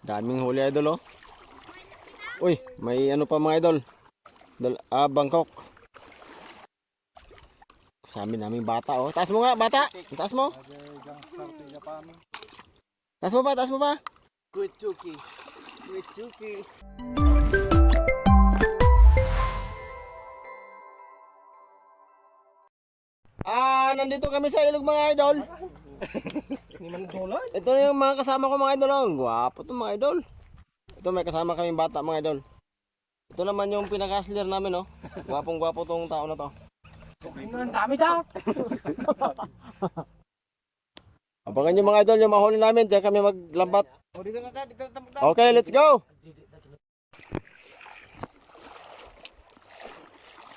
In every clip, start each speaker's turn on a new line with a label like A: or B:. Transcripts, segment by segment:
A: Daming huli idol oh. Uy, may ano pa mga idol. Dal ah, Bangkok. Sa amin naming bata oh. Taas mo nga, bata. Taas mo. Taas mo pa, taas mo pa.
B: Kuchuki. Kuchuki.
A: Ah, nandito kami sa ilog mga idol.
B: Hindi man dolay.
A: Ito na yung mga kasama ko mga idol. Oh. Ang Gwapo to mga idol. Ito may kasama kaming bata mga idol. Ito naman yung pinaka-hustler namin oh. Gwapong gwapo tong tao na to.
B: Ang dami daw.
A: Abangan nyo mga idol yung mahuli namin. Diyan kami maglambat.
B: O dito na tayo, dito na tayo.
A: Okay, let's go!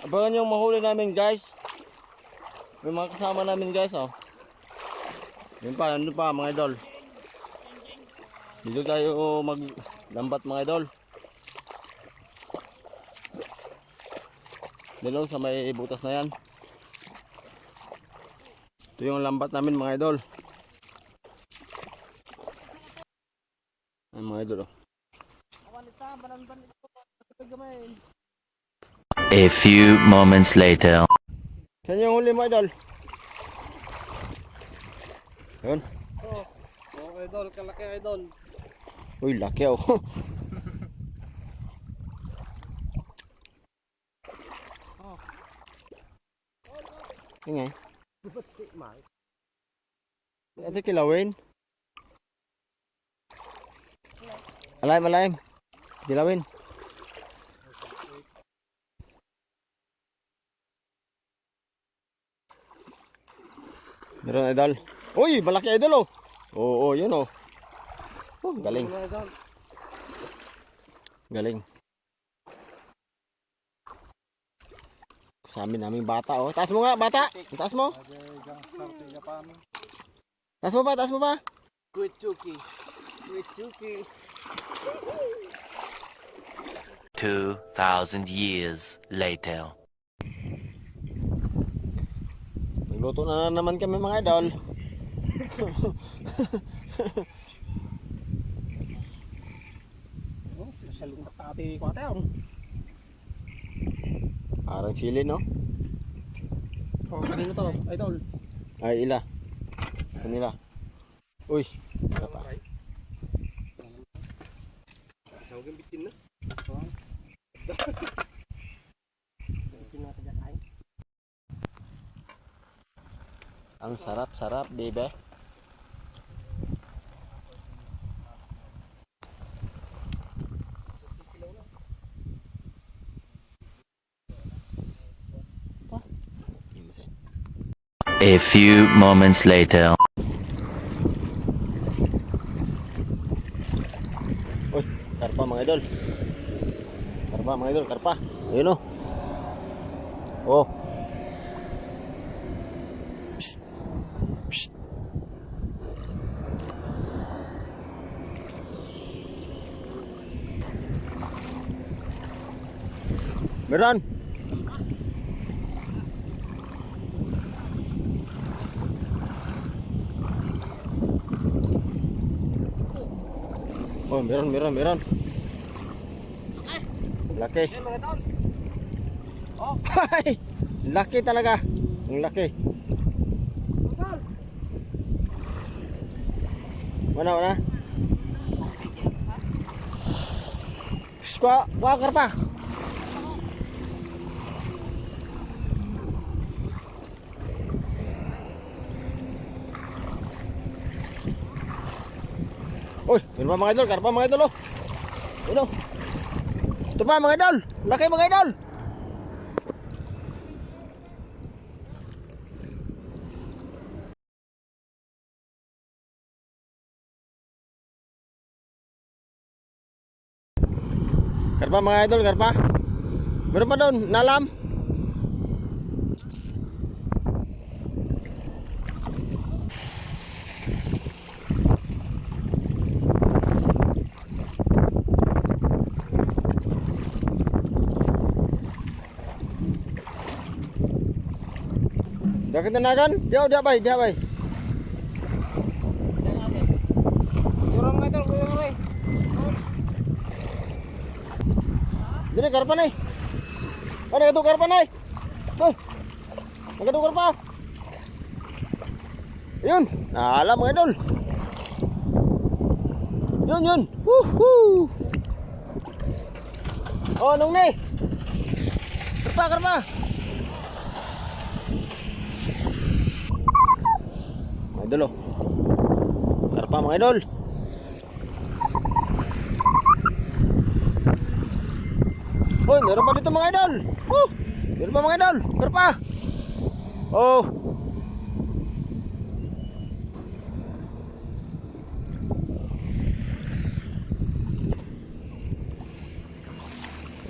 A: Abangan nyo yung mahuli namin guys. May mga kasama namin guys oh. Yun pa, ano pa mga idol. Dito tayo maglambat mga idol. Dito sa may butas na yan. Ito yung lambat namin mga idol. Ay mga idol oh.
C: A few moments later.
A: Saan yung huli mo, idol? Ayun.
B: Oh, idol, kalaki idol.
A: Uy, laki oh. Ingay. Ito kilawin. Alayim, alayim. Kilawin. Meron idol. Uy, malaki idol oh. Oo, oh, yun oh. Oh, galing. Galing. Sa amin naming bata oh. Taas mo nga, bata. Taas mo. Taas mo pa, taas mo pa.
B: Kuchuki. Kuchuki.
C: 2,000 years later.
A: Nagluto na naman kami mga idol.
B: Special yung pati ko tayo.
A: Parang sili no?
B: Oh, kanino to, idol?
A: Ay, ila. Kanila. Uy. Wala pa.
B: Isawagin bitin na. Bitin na tayo kain.
A: Ang sarap-sarap, baby.
C: A few moments later.
A: Uy, karpa mga idol. Karpa mga idol, karpa. Ayun oh. Oh. Psst. Psst. Meron. Oh, meron, meron, meron. Laki.
B: Oh,
A: laki talaga. Ang laki. Mana, mana? Squat, walker pa. Uy, yun pa mga idol, karpa mga idol oh. Yun oh. Ito pa mga idol, laki mga idol. Karpa mga idol, karpa. Meron pa doon, nalam. Pakai tenakan, dia udah baik, dia baik.
B: Kurang kurang.
A: Jadi karpa nih. Oh, Ada itu karpa nih. Tuh. Ada itu karpa. Yun. Alam mga. Yun, yun. Woohoo. Oh, nung nih. Karpa, karpa. Idol, oh. Karpa, mga idol. Hoy, meron pa dito mga idol. Oh, meron pa mga idol. Meron pa. Oh.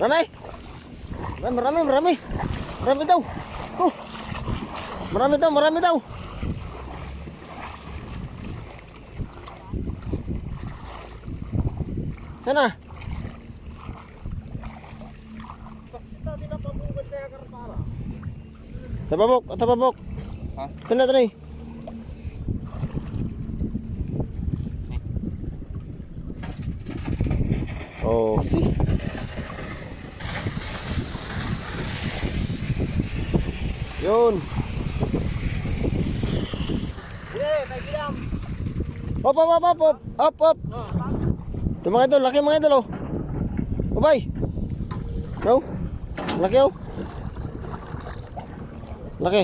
A: Marami. Marami, marami, marami. Marami daw. Oh. Marami daw, marami daw. Sana? Tababok, tababok.
B: Ha?
A: Na eh. Oh, see? Yun. Hop, hop, hop, hop, hop, hop, hop. Ito mga idol, laki mga idol, oh. Bye-bye. No? Laki, oh. Laki.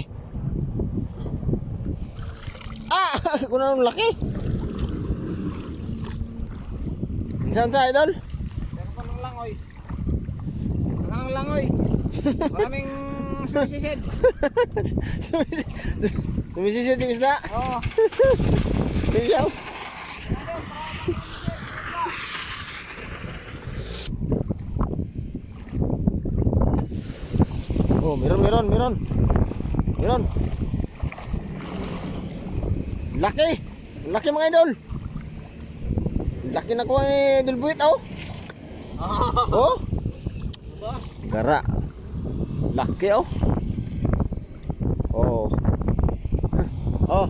A: Ah! Kung anong laki. Saan sa idol?
B: Meron pa ng langoy. Meron ng langoy. Maraming sumisisid.
A: Sumisisid yung isda.
B: Oo.
A: Tingnan. Meron, meron, meron. Meron. Laki. Laki mga idol. Laki na kuha ni Idol Buit, oh. Oh. Gara. Laki, oh. Oh. Oh.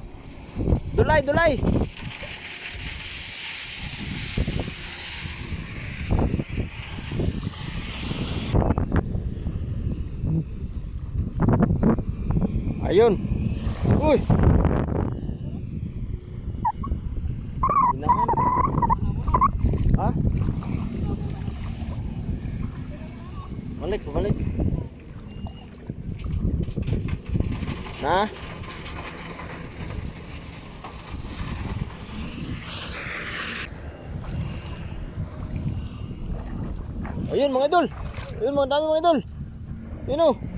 A: Dulay, dulay. Ayun. Uy. Inahan. Ha? Balik, balik. Na? Ayun mga idol. Ayun mga dami mga idol. Yun oh.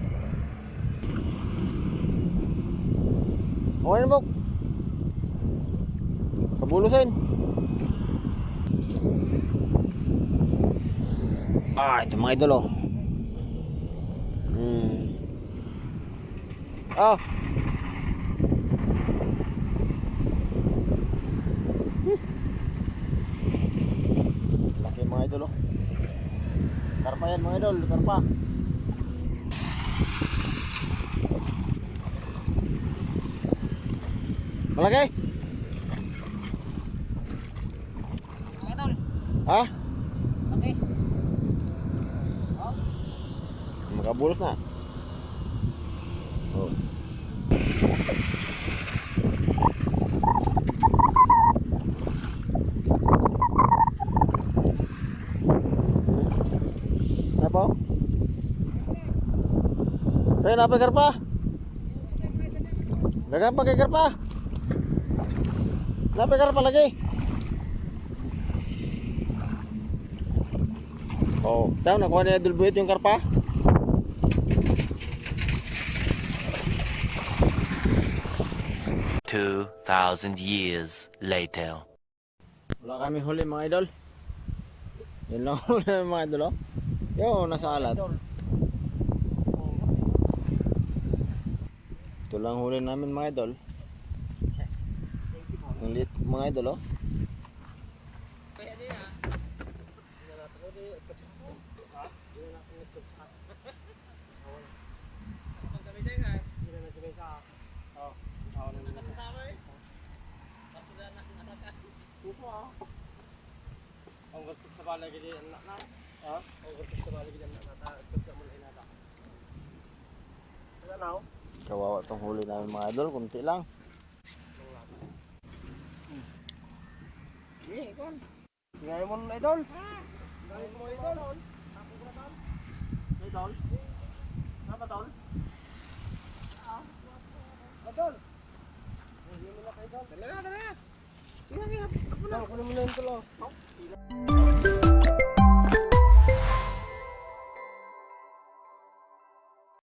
A: Na bok. Kabulusin. Ah, ito mga idol oh. Hmm. Hmm. Laki mga idol oh. Karpa yan mga idol, karpa. Malaki?
B: Idol.
A: Ha?
B: Okay.
A: Makabulos na. Oh. Ano po? Tayo na pa karpa. Dagan pa kay karpa. Napay karpa lagi. Oh, tayo nakuha ni Idol Buhit yung karpa.
C: Two thousand years later.
A: Wala kami huli mga idol. Yun lang huli mga idol oh. Yo, nasa alat. Ito lang huli namin mga idol. Ang lit mga idol oh.
B: Kaya din ah. Ang gusto sa balay gini anak na.
D: Ha? Ang gusto sa balik dyan natatagod sa mula inata. Ano na
A: Kawawa tong huli namin mga idol, kunti lang.
D: Sige, ikon. Ngayon mo na idol. Ngayon mo idol. Idol? Ano idol? Idol? Hindi mo na kay idol. Dala dala na. Sige, sige. Ako na. Kunin mo na yung tulo.